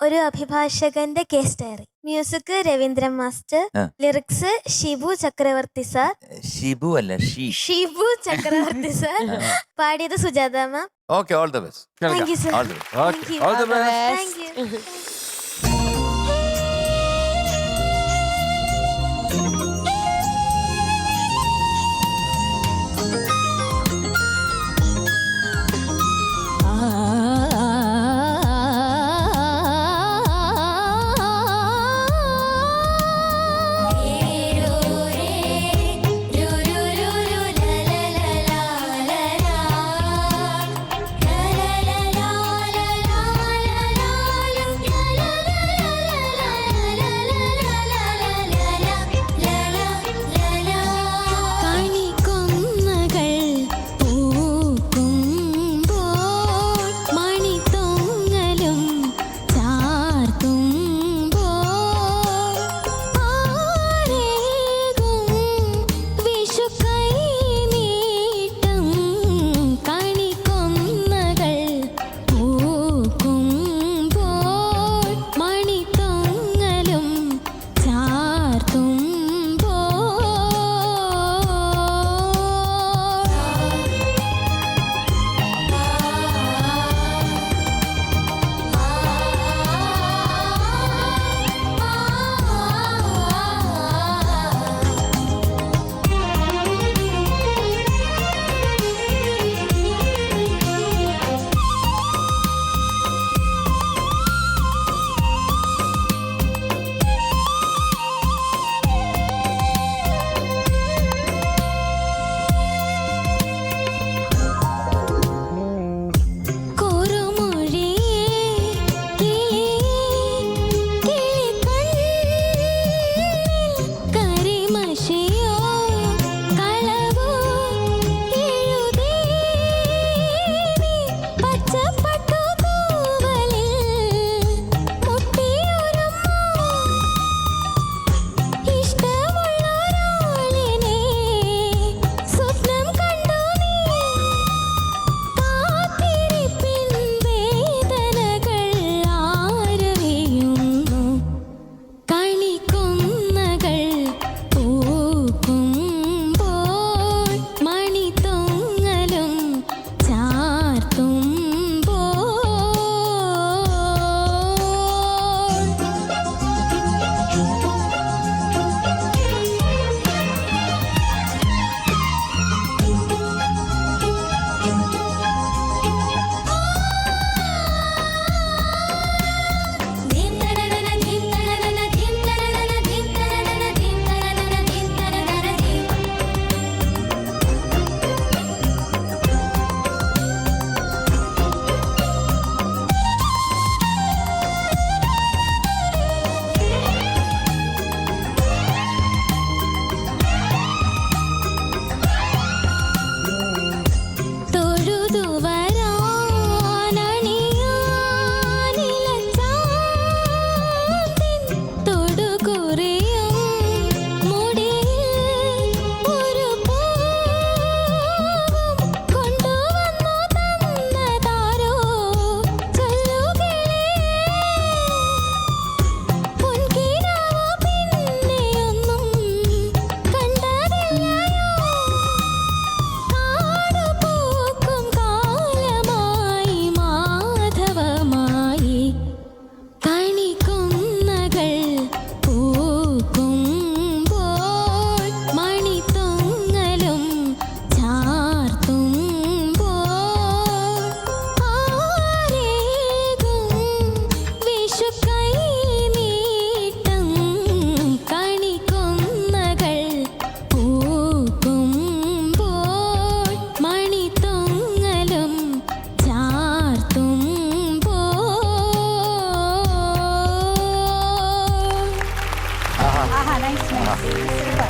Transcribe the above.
ഒരു അഭിഭാഷകന്റെ case diary music Raveendran master ആ. Lyrics Shibu Chakravarthy sir Shibu അല്ല ഷീ. ഷിബു ചക്രവർത്തി സാർ പാടിയത് Sujatha ma'am okay all the best thank you sir all the best thank you all the best thank you lá.